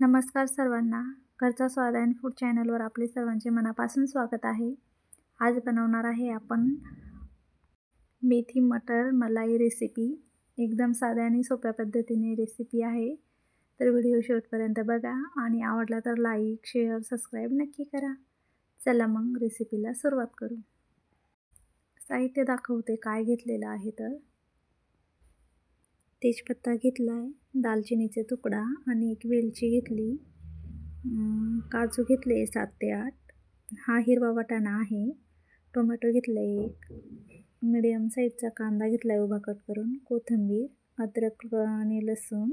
नमस्कार सर्वांना. घरचा स्वाद अँड फूड चॅनलवर आपले सर्वांचे मनापासून स्वागत आहे. आज बनवणार आहे आपण मेथी मटर मलाई रेसिपी एकदम साध्या आणि सोप्या पद्धतीने रेसिपी आहे. तर व्हिडिओ शेवटपर्यंत बघा आणि आवडला तर लाईक शेअर सबस्क्राईब नक्की करा. चला मग रेसिपीला सुरुवात करू. साहित्य दाखवते काय घेतलेलं आहे तर. तेजपत्ता घेतला आहे दालचिनीचे तुकडा आणि एक वेलची घेतली. काजू घेतले सात ते आठ. हा हिरवा वाटाणा आहे. टोमॅटो घेतलं एक. मिडियम साईजचा कांदा घेतला आहे उभा कट करून. कोथिंबीर अद्रक आणि लसूण.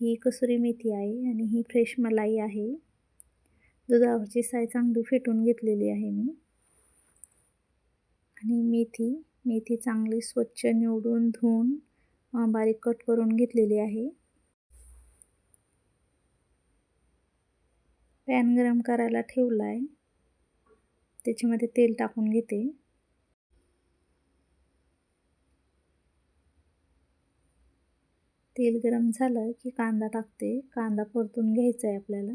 ही कसुरी मेथी आहे आणि ही फ्रेश मलाई आहे. दुधावरची साय चांगली फेटून घेतलेली आहे मी. आणि मेथी मेथी चांगली स्वच्छ निवडून धुवून बारीक कट करून घेतलेली आहे. पॅन गरम करायला ठेवला आहे त्याच्यामध्ये तेल टाकून घेते. तेल गरम झालं की कांदा टाकते. कांदा परतून घ्यायचा आहे आपल्याला.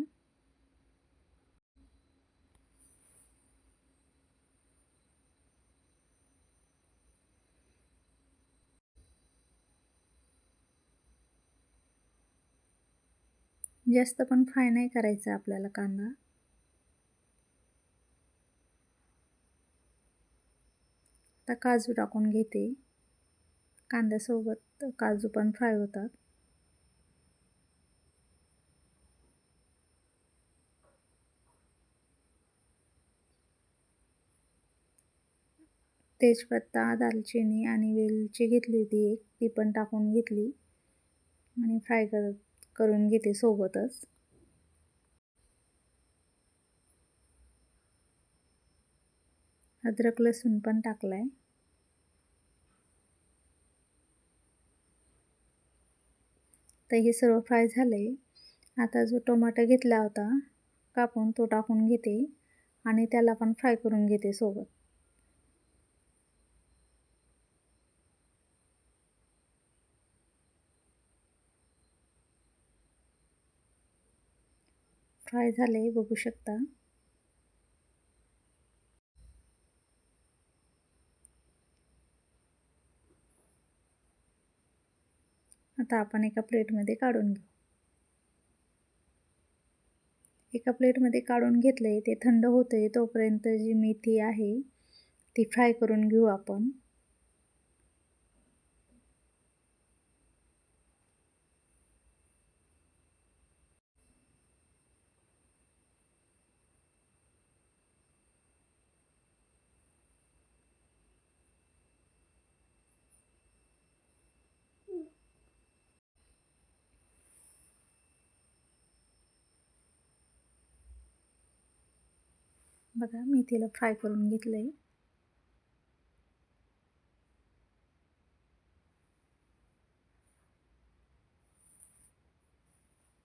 जास्त पण फ्राय नाही करायचा आपल्याला कांदा. आता काजू टाकून घेते. कांद्यासोबत काजू पण फ्राय होतात. तेजपत्ता दालचिनी आणि वेलची घेतली होती एक ती पण टाकून घेतली. आणि फ्राय करत करून घेते सोबतच. अद्रक लसूण पण टाकलाय. तर हे सर्व फ्राय झाले. आता जो टोमॅटो घेतला होता कापून तो टाकून घेते आणि त्याला पण फ्राय करून घेते सोबत. फ्राय झाले बघू शकता. आता आपण एका प्लेटमध्ये काढून घेऊ. एका प्लेटमध्ये काढून घेतले ते थंड होते तोपर्यंत जी मेथी आहे ती फ्राय करून घेऊ आपण. बघा मेथीला फ्राय करून घेतलं आहे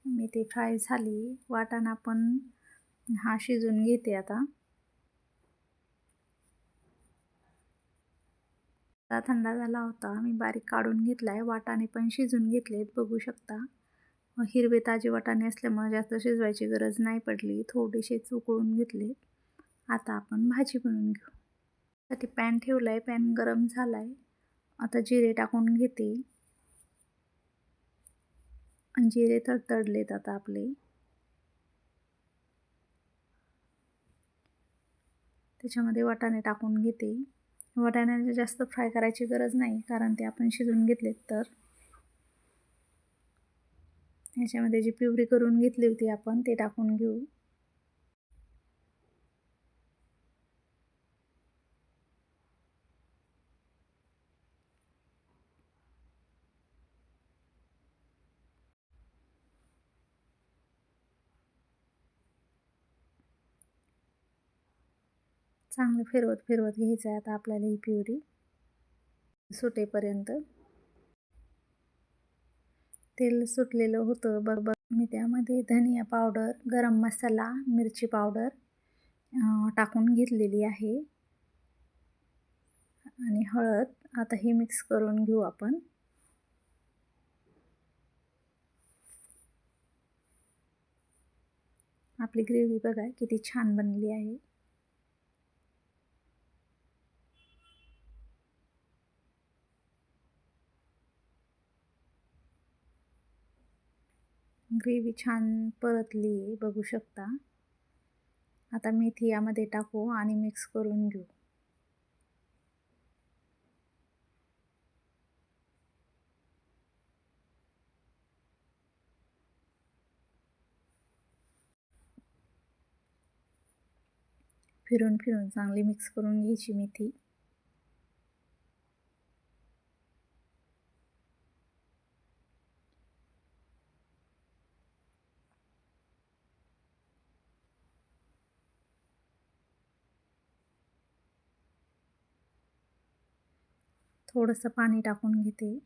मेथी फ्राय झाली. वाटाणा पण हा शिजून घेते आता. थंडा झाला होता मी बारीक काढून घेतला आहे वाटाणे पण शिजून घेतलेत बघू शकता. हिरवे ताजे वाटाणे असल्यामुळे जास्त शिजवायची गरज नाही पडली. थोडेसेच उकळून घेतले आता आपण भाजी बनवून घेऊ. साठी पॅन ठेवला आहे पॅन गरम झाला आहे आता जिरे टाकून घेते. जिरे तडतडलेत आता आपले. त्याच्यामध्ये वाटाणे टाकून घेते. वाटाण्याचे जास्त फ्राय करायची गरज नाही कारण ते आपण शिजून घेतलेत तर. ह्याच्यामध्ये जी पिवरी करून घेतली होती आपण ते टाकून घेऊ. चांगलं फिरवत फिरवत घ्यायचं आहे आता आपल्याला ही प्युरी सुटेपर्यंत. तेल सुटलेलं होतं. बघ बघ. मी त्यामध्ये धनिया पावडर गरम मसाला मिरची पावडर टाकून घेतलेली आहे. आणि हळद. आता हे मिक्स करून घेऊ आपण. आपली ग्रेव्ही बघा किती छान बनली आहे. ग्रेव्ही छान परतली आहे बघू शकता. आता मेथी यामध्ये टाकू आणि मिक्स करून घेऊ. फिरून फिरून चांगली मिक्स करून घ्यायची मेथी. थोडंसं पाणी टाकून घेते.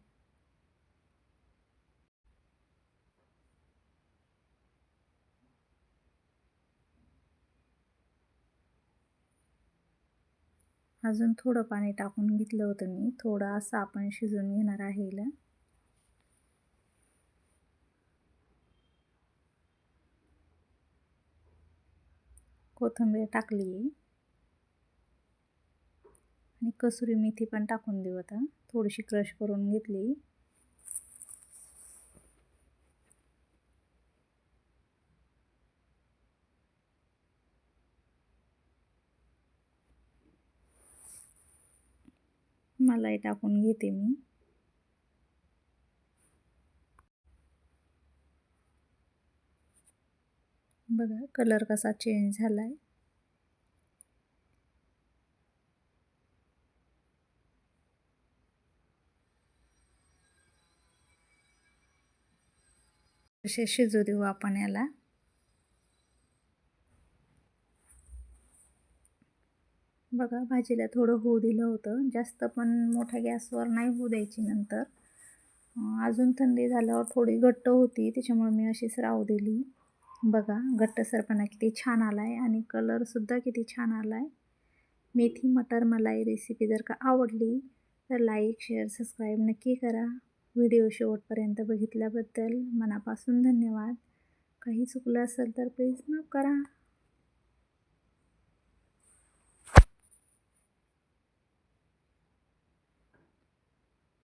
अजून थोडं पाणी टाकून घेतलं होतं मी. थोडं असं आपण शिजून घेणार आहे हिला कोथिंबीर टाकली आणि कसुरी मेथी पण टाकून देऊ आता. थोडीशी क्रश करून घेतली. मलाई टाकून घेते मी. बघा कलर कसा चेंज झाला आहे असे शिजू देऊ आपण याला? बघा भाजीला थोडं होऊ दिलं होतं. जास्त पण मोठ्या गॅसवर नाही होऊ द्यायची नंतर. अजून थंडी झाल्यावर थोडी घट्ट होती त्याच्यामुळे मी अशीच राहू दिली. बघा घट्टसरपणा किती छान आला आहे आणि कलरसुद्धा किती छान आला आहे मेथी मटर मलाई रेसिपी जर का आवडली तर लाईक शेअर सबस्क्राईब नक्की करा. व्हिडिओ शेवटपर्यंत बघितल्याबद्दल मनापासून धन्यवाद. काही चुकलं असेल तर प्लीज माफ करा.